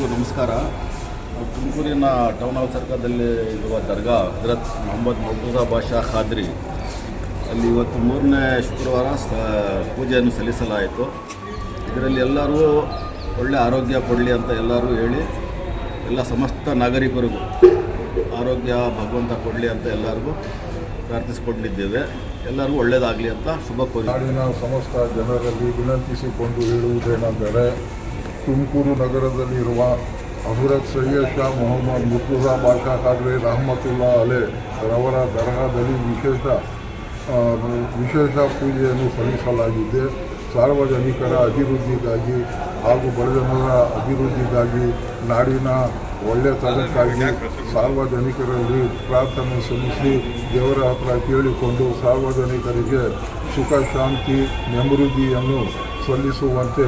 ನಮಸ್ಕಾರ. ನಾವು ತುಮಕೂರಿನ ಟೌನ್ ಹಾಲ್ ಸರ್ಕಲ್ದಲ್ಲಿ ಇರುವ ದರ್ಗಾ, ಹಜರತ್ ಮೊಹಮ್ಮದ್ ಮೌತೂಜಾ ಬಾಷಾ ಖಾದ್ರಿ, ಅಲ್ಲಿ ಇವತ್ತು ಮೂರನೇ ಶುಕ್ರವಾರ ಸ, ಪೂಜೆಯನ್ನು ಸಲ್ಲಿಸಲಾಯಿತು. ಇದರಲ್ಲಿ ಎಲ್ಲರೂ ಒಳ್ಳೆ ಆರೋಗ್ಯ ಕೊಡಲಿ ಅಂತ ಎಲ್ಲರೂ ಹೇಳಿ, ಎಲ್ಲ ಸಮಸ್ತ ನಾಗರಿಕರಿಗೂ ಆರೋಗ್ಯ, ಭಗವಂತ ಕೊಡಲಿ ಅಂತ ಎಲ್ಲರಿಗೂ ಪ್ರಾರ್ಥಿಸಿಕೊಂಡಿದ್ದೇವೆ. ಎಲ್ಲರಿಗೂ ಒಳ್ಳೆಯದಾಗಲಿ ಅಂತ ಶುಭ ಕೋರಿ. ನಾಡಿನ ಸಮಸ್ತ ಜನರಲ್ಲಿ ವಿನಂತಿಸಿಕೊಂಡು ಹೇಳುವುದೇನೆಂದರೆ ತುಮಕೂರು ನಗರದಲ್ಲಿರುವ ಹಜರತ್ ಸೈಯದ್ ಶಾ ಮೊಹಮ್ಮದ್ ಮುರ್ತುಜಾ ಬಾಷಾ ಖಾದ್ರಿ ರಹಮತುಲ್ಲಾ ಅಲೆ ರವರ ದರ್ಗಾದಲ್ಲಿ ವಿಶೇಷ ವಿಶೇಷ ಪೂಜೆಯನ್ನು ಸಲ್ಲಿಸಲಾಗಿದೆ. ಸಾರ್ವಜನಿಕರ ಅಭಿವೃದ್ಧಿಗಾಗಿ ಹಾಗೂ ಬಡಜನರ ಅಭಿವೃದ್ಧಿಗಾಗಿ ನಾಡಿನ ಒಳ್ಳೆತನಕ್ಕಾಗಿ ಸಾರ್ವಜನಿಕರಲ್ಲಿ ಪ್ರಾರ್ಥನೆ ಸಲ್ಲಿಸಿ ದೇವರ ಹತ್ರ ಕೇಳಿಕೊಂಡು ಸಾರ್ವಜನಿಕರಿಗೆ ಸುಖ, ಶಾಂತಿ ನೆಮ್ಮದಿಯನ್ನು ಸಲ್ಲಿಸುವಂತೆ